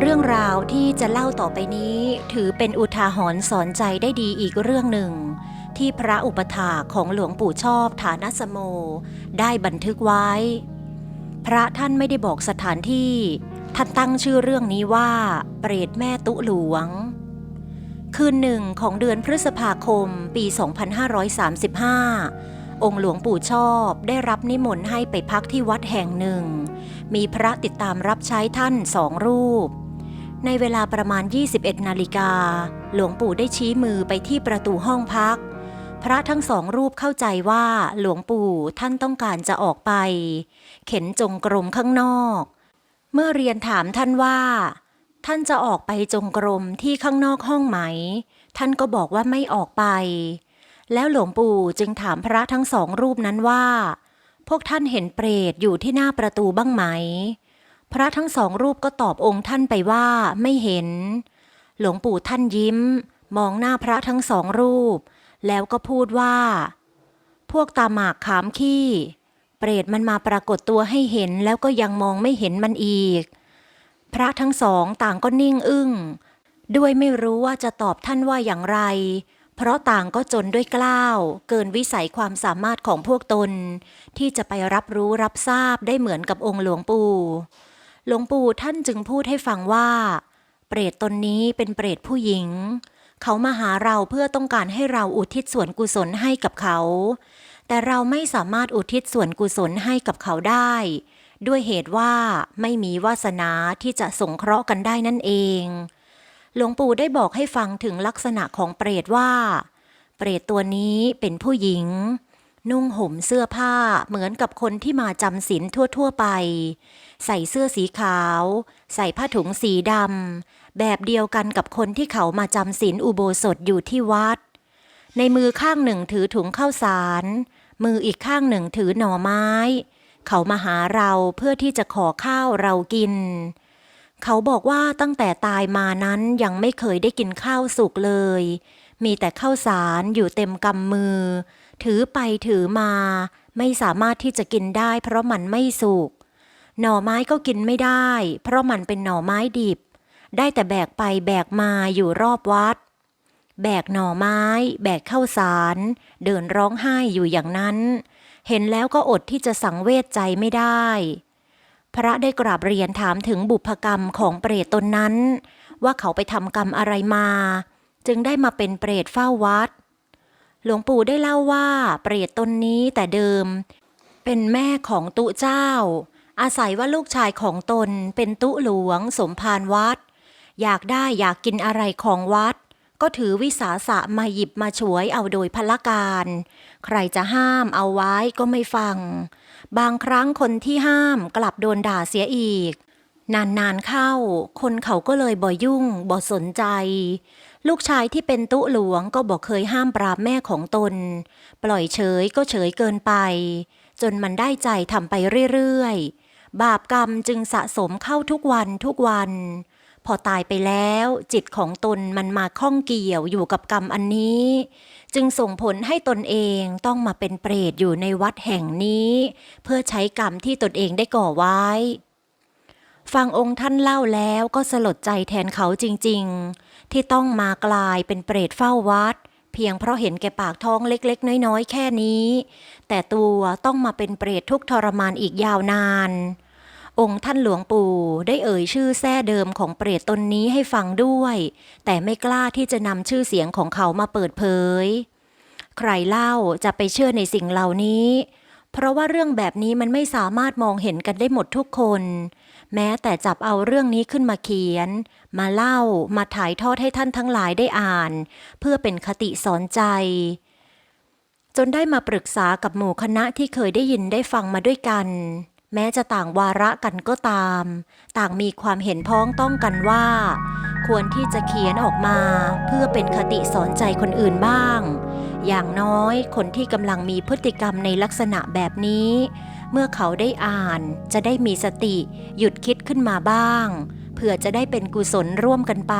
เรื่องราวที่จะเล่าต่อไปนี้ถือเป็นอุทาหรณ์สอนใจได้ดีอีกเรื่องหนึ่ง ที่พระอุปถาของหลวงปู่ชอบฐานสโม ได้บันทึกไว้ พระท่านไม่ได้บอกสถานที่ ท่านตั้งชื่อเรื่องนี้ว่า เปรตแม่ตุหลวง คืนหนึ่งของเดือนพฤษภาคมปี 2535องค์หลวงปู่ชอบได้รับนิมนต์ให้ไปพักที่วัดแห่งหนึ่ง มีพระติดตามรับใช้ท่านสองรูป ในเวลาประมาณ 21 นาฬิกา หลวงปู่ได้ชี้มือไปที่ประตูห้องพัก พระทั้งสองรูปเข้าใจว่าหลวงปู่ท่านต้องการจะออกไป เข็นจงกรมข้างนอก เมื่อเรียนถามท่านว่า ท่านจะออกไปจงกรมที่ข้างนอกห้องไหม ท่านก็บอกว่าไม่ออกไป แล้วหลวงปู่จึงถามพระทั้งสองรูปนั้นว่า พวกท่านเห็นเปรตอยู่ที่หน้าประตูบ้างไหม พระทั้งสองรูปก็ตอบองค์ท่านไปว่าไม่เห็น หลวงปู่ท่านยิ้ม มองหน้าพระทั้งสองรูป แล้วก็พูดว่า พวกตาหมากขามขี้ เปรตมันมาปรากฏตัวให้เห็นแล้วก็ยังมองไม่เห็นมันอีก พระทั้งสองต่างก็นิ่งอึ้ง ด้วยไม่รู้ว่าจะตอบท่านว่าอย่างไร เพราะต่างก็จนด้วยกล้าว เกินวิสัยความสามารถของพวกตน ที่จะไปรับรู้รับทราบได้เหมือนกับองค์หลวงปู่ หลวงปู่ท่านจึงพูดให้ฟังว่า เปรตตนนี้เป็นเปรตผู้หญิง เขามาหาเราเพื่อต้องการให้เราอุทิศส่วนกุศลให้กับเขา แต่เราไม่สามารถอุทิศส่วนกุศลให้กับเขาได้ ด้วยเหตุว่าไม่มีวาสนาที่จะสงเคราะห์กันได้นั่นเอง หลวงปู่ได้บอกให้ฟังถึงลักษณะของเปรตว่า เปรตตัวนี้เป็นผู้หญิง นุ่งห่มเสื้อผ้าเหมือนกับคนที่มาจำศีลทั่ว ๆ ไป ใส่เสื้อสีขาว ใส่ผ้าถุงสีดำแบบเดียวกันกับคนที่เขามาจำศีลอุโบสถอยู่ที่วัด ในมือข้างหนึ่งถือถุงข้าวสาร มืออีกข้างหนึ่งถือหน่อไม้ เขามาหาเราเพื่อที่จะขอข้าวเรากิน เขาบอกว่าตั้งแต่ตายมานั้นยังไม่เคยได้กินข้าวสุกเลย มีแต่ข้าวสารอยู่เต็มกำมือ ถือไปถือมา ไม่สามารถที่จะกินได้ เพราะมันไม่สุก หน่อไม้ก็กินไม่ได้ เพราะมันเป็นหน่อไม้ดิบ ได้แต่แบกไปแบกมาอยู่รอบวัด แบกหน่อไม้ แบกข้าวสาร เดินร้องไห้อยู่อย่างนั้น เห็นแล้วก็อดที่จะสังเวชใจไม่ได้ พระได้กราบเรียนถามถึงบุพกรรมของเปรตตนนั้น ว่าเขาไปทำกรรมอะไรมา จึงได้มาเป็นเปรตเฝ้าวัด หลวงปู่ได้เล่าว่าเปรตตนนี้แต่เดิม เป็นแม่ของตุเจ้า อาศัยว่าลูกชายของตนเป็นตุหลวงสมภารวัด อยากได้อยากกินอะไรของวัด ก็ถือวิสาสะมาหยิบมาฉวยเอาโดยพละการ ใครจะห้ามเอาไว้ก็ไม่ฟัง บางครั้งคนที่ห้ามกลับโดนด่าเสียอีก นานๆเข้า คนเขาก็เลยบ่ยุ่งบ่สนใจ ลูกชายที่เป็นตุหลวงก็บอกเคยห้ามปรามแม่ของตน ปล่อยเฉยก็เฉยเกินไป จนมันได้ใจทำไปเรื่อยๆ บาปกรรมจึงสะสมเข้าทุกวันทุกวัน พอตายไปแล้วจิตของตนมันมาข้องเกี่ยวอยู่กับกรรมอันนี้ จึงส่งผลให้ตนเองต้องมาเป็นเปรตอยู่ในวัดแห่งนี้ เพื่อใช้กรรมที่ตนเองได้ก่อไว้ ฟังองค์ท่านเล่าแล้วก็สลดใจแทนเขาจริง ๆ ที่ต้องมากลายเป็นเปรตเฝ้าวัด เพียงเพราะเห็นแก่ปากท้องเล็ก ๆ น้อย ๆ แค่นี้ แต่ตัวต้องมาเป็นเปรตทุกทรมานอีกยาวนาน องค์ท่านหลวงปู่ได้เอ่ยชื่อแท้เดิมของเปรตตนนี้ให้ฟังด้วย แต่ไม่กล้าที่จะนำชื่อเสียงของเขามาเปิดเผย ใครเล่าจะไปเชื่อในสิ่งเหล่านี้ เพราะว่าเรื่องแบบนี้มันไม่สามารถมองเห็นกันได้หมดทุกคน แม้แต่จับเอาเรื่องนี้ขึ้นมาเขียน มาเล่ามาถ่ายทอดให้ท่านทั้งหลายได้อ่าน เพื่อเป็นคติสอนใจ จนได้มาปรึกษากับหมู่คณะที่เคยได้ยินได้ฟังมาด้วยกัน แม้จะต่างวาระกันก็ตาม ต่างมีความเห็นพ้องต้องกันว่า ควรที่จะเขียนออกมา เพื่อเป็นคติสอนใจคนอื่นบ้าง อย่างน้อยคนที่กำลังมีพฤติกรรมในลักษณะแบบนี้ เมื่อเขาได้อ่านจะได้มีสติหยุดคิดขึ้นมาบ้าง เผื่อจะได้เป็นกุศลร่วมกันไป